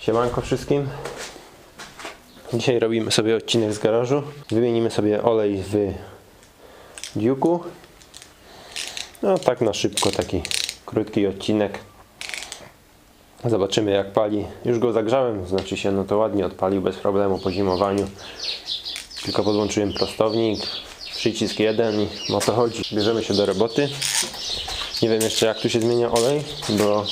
Siemanko wszystkim. Dzisiaj robimy sobie odcinek z garażu. Wymienimy sobie olej w Duke'u. No tak na szybko, taki krótki odcinek. Zobaczymy jak pali. Już go zagrzałem, znaczy się no to ładnie odpalił bez problemu po zimowaniu. Tylko podłączyłem prostownik, przycisk jeden i o to chodzi. Bierzemy się do roboty. Nie wiem jeszcze jak tu się zmienia olej, bo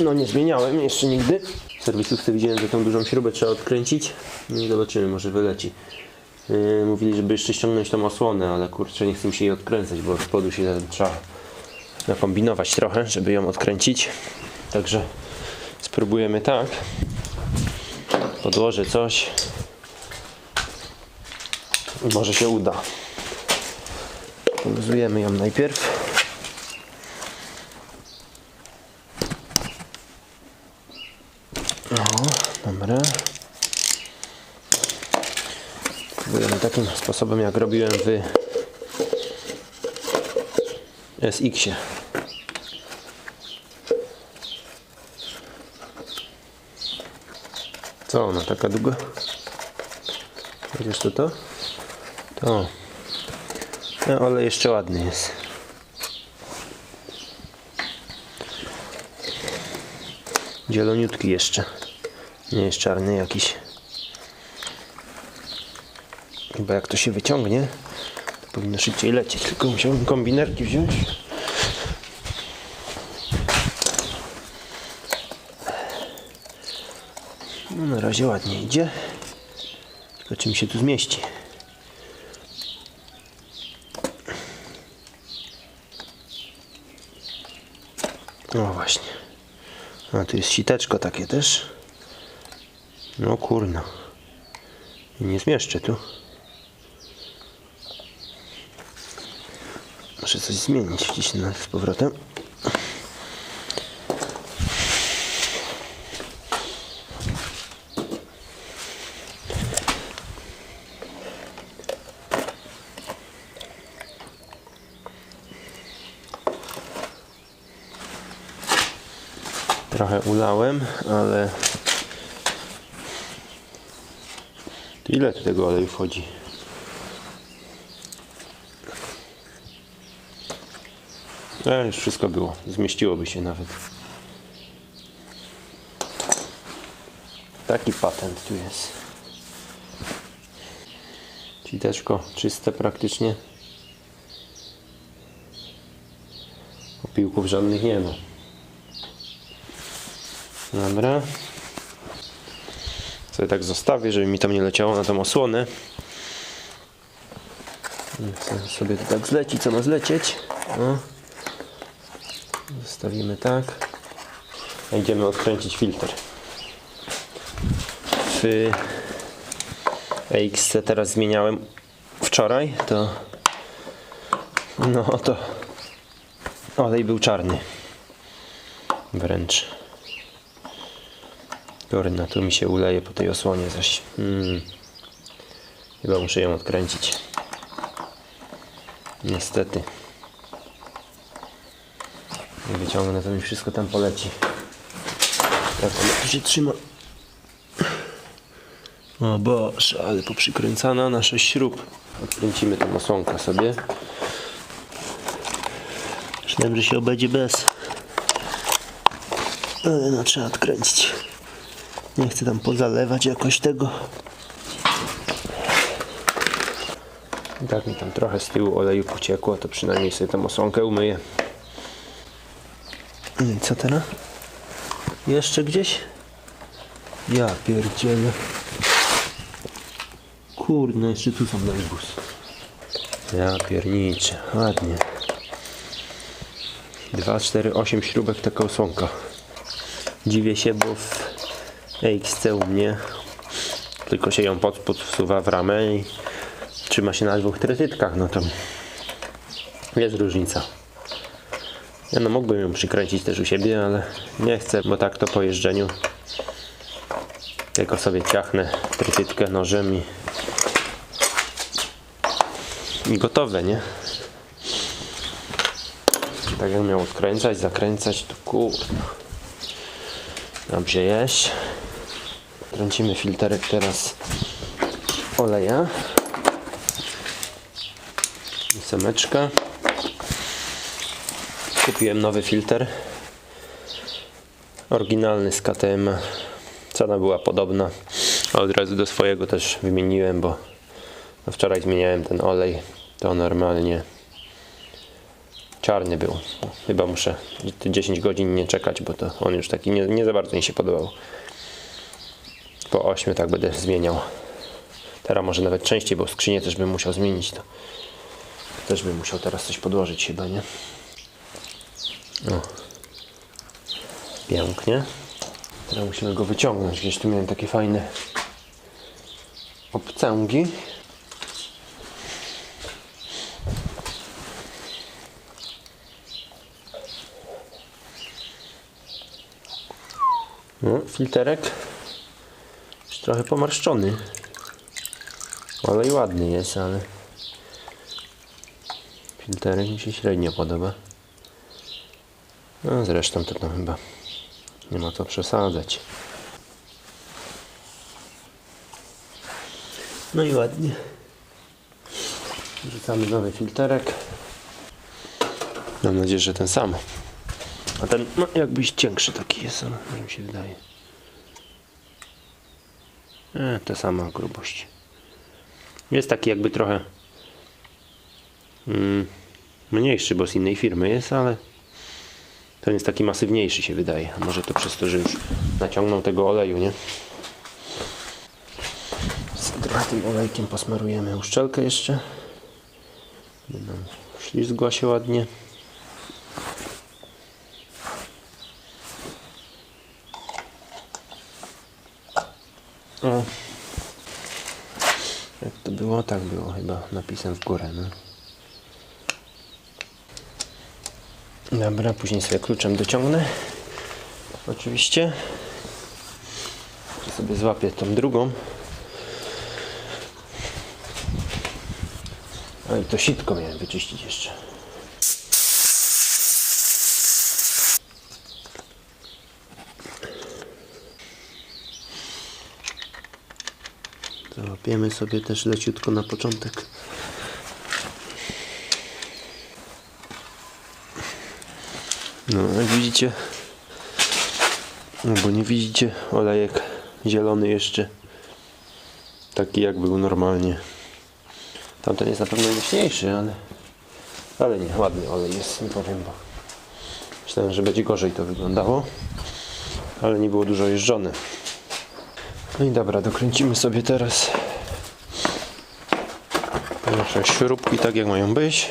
no nie zmieniałem jeszcze nigdy. W serwisówce widziałem, że tą dużą śrubę trzeba odkręcić. No i zobaczymy, może wyleci. Yy, mówili, żeby jeszcze ściągnąć tą osłonę, ale kurczę, nie chcę mi się jej odkręcać, bo od spodu się trzeba nakombinować trochę, żeby ją odkręcić. Także spróbujemy tak. Podłożę coś. Może się uda. Poluzujemy ją najpierw. O, dobra. Próbujemy takim sposobem, jak robiłem w SX-ie. Co ona taka długa? Widzisz to to? To. No, ale jeszcze ładny jest. Zieloniutki jeszcze. Nie jest czarny jakiś. Chyba jak to się wyciągnie, to powinno szybciej lecieć. Tylko musiałbym kombinerki wziąć. No na razie ładnie idzie. Tylko czy mi się tu zmieści. No właśnie. A tu jest siteczko takie też. No kurna. Nie zmieszczę tu. Muszę coś zmienić. Wcisnę z powrotem. Trochę ulałem, ale to ile tu tego oleju wchodzi? E, już wszystko było. Zmieściłoby się nawet. Taki patent tu jest. Citeczko czyste praktycznie. Opiłków żadnych nie ma. Dobra. Sobie tak zostawię, żeby mi tam nie leciało na tą osłonę. Chcę sobie to tak zleci, co ma zlecieć. O. Zostawimy tak. A idziemy odkręcić filtr. W EXC teraz zmieniałem wczoraj, to no to olej był czarny. Wręcz. Kurna, tu mi się uleje po tej osłonie zaś. Mm. Chyba muszę ją odkręcić. Niestety. Nie wyciągnę, to mi wszystko tam poleci. Jak to się trzyma? O Boże, ale poprzykręcana na 6 śrub. Odkręcimy tą osłonkę sobie. Myślałem, że się obędzie bez. Ale no trzeba odkręcić. Nie chcę tam pozalewać jakoś tego. I tak mi tam trochę z tyłu oleju pociekło, to przynajmniej sobie tą osłonkę umyję. No i co teraz? Jeszcze gdzieś? Ja pierdzielę. Kurde, jeszcze tu są najbus. Ja pierniczę, ładnie. 2, 4, 8 śrubek taka osłonka. Dziwię się, bo w EXC u mnie tylko się ją pod, pod wsuwa w ramę i trzyma się na dwóch trytytkach, no to jest różnica. Ja no mógłbym ją przykręcić też u siebie, ale nie chcę, bo tak to po jeżdżeniu tylko sobie ciachnę trytytkę nożem i, i gotowe, nie? Tak jak miał odkręcać, zakręcać, to kurwa. Dobrze jest. Kręcimy filterek teraz oleja. Ósemeczka. Kupiłem nowy filtr. Oryginalny z KTM. Cena była podobna. A od razu do swojego też wymieniłem, bo no wczoraj zmieniałem ten olej. To normalnie czarny był. Chyba muszę te 10 godzin nie czekać, bo to on już taki nie, nie za bardzo mi się podobał. Po 8 tak będę zmieniał. Teraz może nawet częściej, bo skrzynię też bym musiał zmienić. To też bym musiał teraz coś podłożyć chyba, nie? O. Pięknie. Teraz musimy go wyciągnąć. Gdzieś tu miałem takie fajne obcęgi. No, filterek trochę pomarszczony. Ale i ładny jest, ale filterek mi się średnio podoba. No zresztą to tam chyba nie ma co przesadzać. No i ładnie. Wrzucamy nowy filterek. Mam nadzieję, że ten sam. A ten no, jakbyś cięższy taki jest, ale mi się wydaje. E, ta sama grubość. Jest taki jakby trochę mm, mniejszy, bo z innej firmy jest, ale ten jest taki masywniejszy się wydaje. Może to przez to, że już naciągnął tego oleju, nie? Trochę tym olejkiem posmarujemy uszczelkę jeszcze. Ślizgła się ładnie. O. Jak to było? Tak było chyba napisem w górę. No. Dobra, później sobie kluczem dociągnę. Oczywiście. sobie złapię tą drugą. A i to sitko miałem wyczyścić jeszcze. Załapiemy sobie też leciutko na początek. No, jak widzicie, no bo nie widzicie, olejek zielony jeszcze taki jak był normalnie. Tamten jest na pewno jaśniejszy, ale ale nie, ładny olej jest, nie powiem, bo myślałem, że będzie gorzej to wyglądało, ale nie było dużo jeżdżone. No i dobra, dokręcimy sobie teraz nasze śrubki tak jak mają być.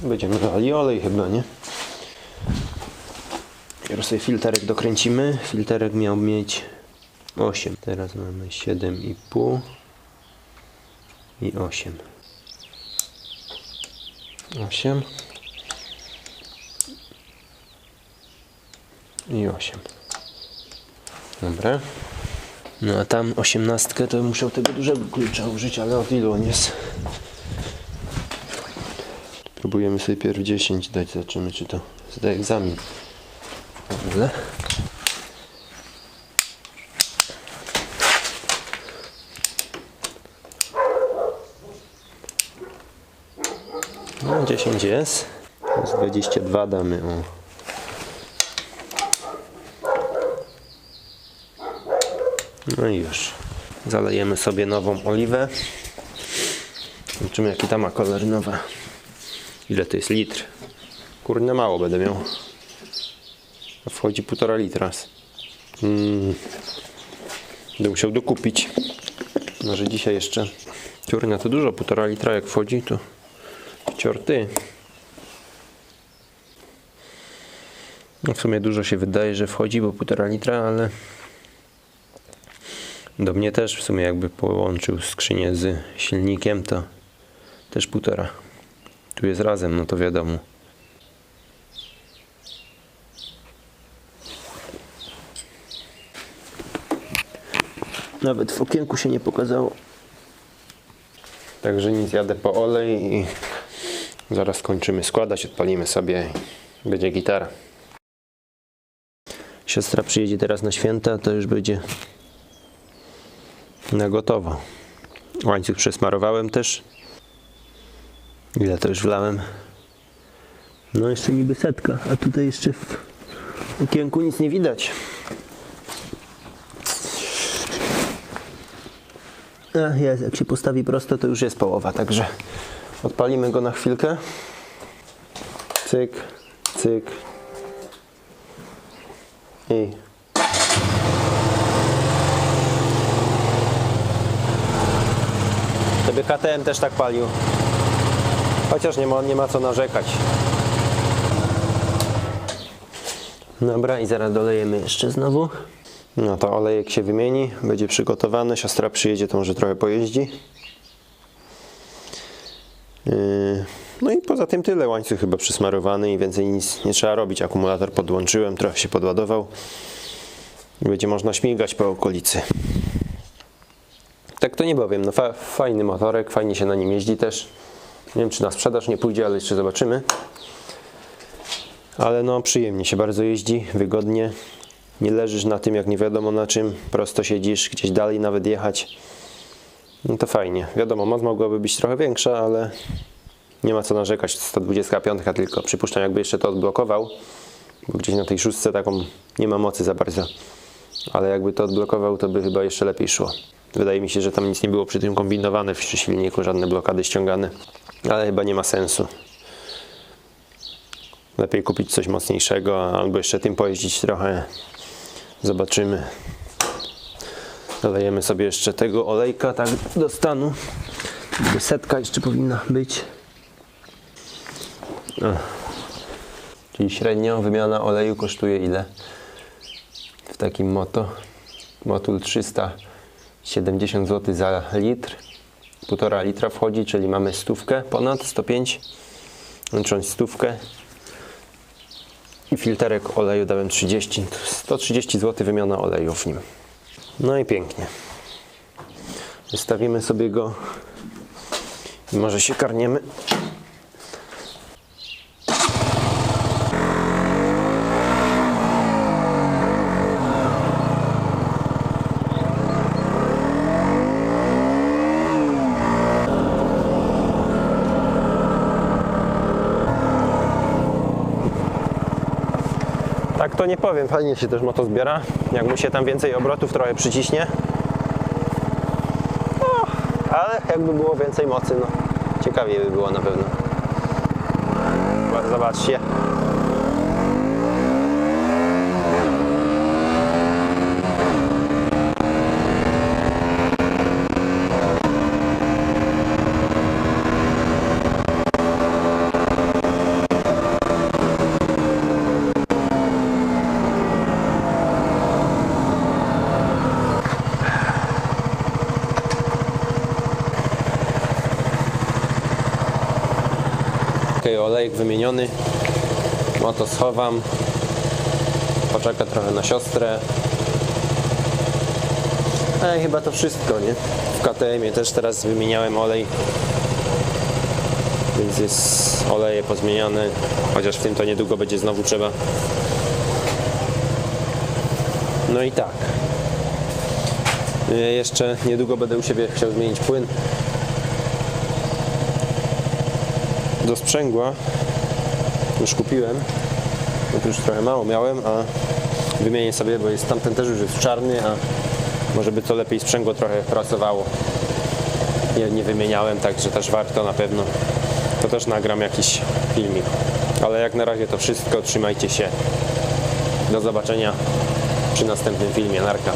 Będziemy dali olej chyba, nie? Teraz sobie filterek dokręcimy. Filterek miał mieć 8. Teraz mamy 7,5 i 8. 8 i 8. Dobra. No a tam 18 to musiał tego dużego klucza użyć, ale od ilu on jest? Próbujemy sobie pierw 10 dać, zobaczymy czy to zda egzamin. W ogóle. No 10 jest. Teraz 22 damy o. No i już. Zalejemy sobie nową oliwę. Zobaczymy jaki ta ma kolor nowa. Ile to jest litr? Kurde mało będę miał. A wchodzi półtora litra. Mm. Będę musiał dokupić. Może dzisiaj jeszcze. Kurna to dużo, półtora litra jak wchodzi to ciorty. No w sumie dużo się wydaje, że wchodzi, bo półtora litra, ale do mnie też w sumie jakby połączył skrzynię z silnikiem, to też półtora. Tu jest razem, no to wiadomo. Nawet w okienku się nie pokazało. Także nic, jadę po olej i zaraz kończymy składać, odpalimy sobie i będzie gitara. siostra przyjedzie teraz na święta, to już będzie na gotowo. Łańcuch przesmarowałem też. Ile to już wlałem? No jeszcze niby setka, a tutaj jeszcze w okienku nic nie widać. A jest, jak się postawi prosto, to już jest połowa, także odpalimy go na chwilkę. Cyk, cyk. I KTM też tak palił. Chociaż nie ma, nie ma co narzekać. Dobra, i zaraz dolejemy jeszcze znowu. No to olejek się wymieni, będzie przygotowany. Siostra przyjedzie, to może trochę pojeździ. Yy, No i poza tym tyle. Łańcuch chyba przysmarowany i więcej nic nie trzeba robić. Akumulator podłączyłem, trochę się podładował. Będzie można śmigać po okolicy. To nie powiem. No fa fajny motorek, fajnie się na nim jeździ też. Nie wiem, czy na sprzedaż nie pójdzie, ale jeszcze zobaczymy. Ale no, przyjemnie się bardzo jeździ, wygodnie. Nie leżysz na tym, jak nie wiadomo na czym. Prosto siedzisz, gdzieś dalej nawet jechać. No to fajnie. Wiadomo, moc mogłaby być trochę większa, ale nie ma co narzekać. 125 tylko. Przypuszczam, jakby jeszcze to odblokował, bo gdzieś na tej szóstce taką nie ma mocy za bardzo. Ale jakby to odblokował, to by chyba jeszcze lepiej szło. Wydaje mi się, że tam nic nie było przy tym kombinowane przy silniku, żadne blokady ściągane. Ale chyba nie ma sensu. Lepiej kupić coś mocniejszego, albo jeszcze tym pojeździć trochę. Zobaczymy. Dolejemy sobie jeszcze tego olejka tak do stanu. Setka jeszcze powinna być. O. Czyli średnio wymiana oleju kosztuje ile? W takim moto. Motul 370 zł za litr. 1,5 litra wchodzi, czyli mamy stówkę ponad 105. Łącząc stówkę. I filterek oleju dałem 30. 130 zł wymiana oleju w nim. No i pięknie. Wystawimy sobie go i może się karniemy. To nie powiem, fajnie się też moto zbiera. Jak mu się tam więcej obrotów trochę przyciśnie. No, ale jakby było więcej mocy, no ciekawie by było na pewno. Zobaczcie. Olejek wymieniony. Moto schowam. Poczeka trochę na siostrę. A i chyba to wszystko, nie? W KTM-ie też teraz wymieniałem olej. Więc jest oleje pozmieniane. Chociaż w tym to niedługo będzie znowu trzeba. No i tak. Y, Jeszcze niedługo będę u siebie chciał zmienić płyn. Do sprzęgła już kupiłem, już trochę mało miałem, a wymienię sobie, bo jest tamten też już jest czarny, a może by to lepiej sprzęgło trochę pracowało. Nie, nie wymieniałem, także też warto na pewno. To też nagram jakiś filmik. Ale jak na razie to wszystko, trzymajcie się. Do zobaczenia przy następnym filmie. Narka.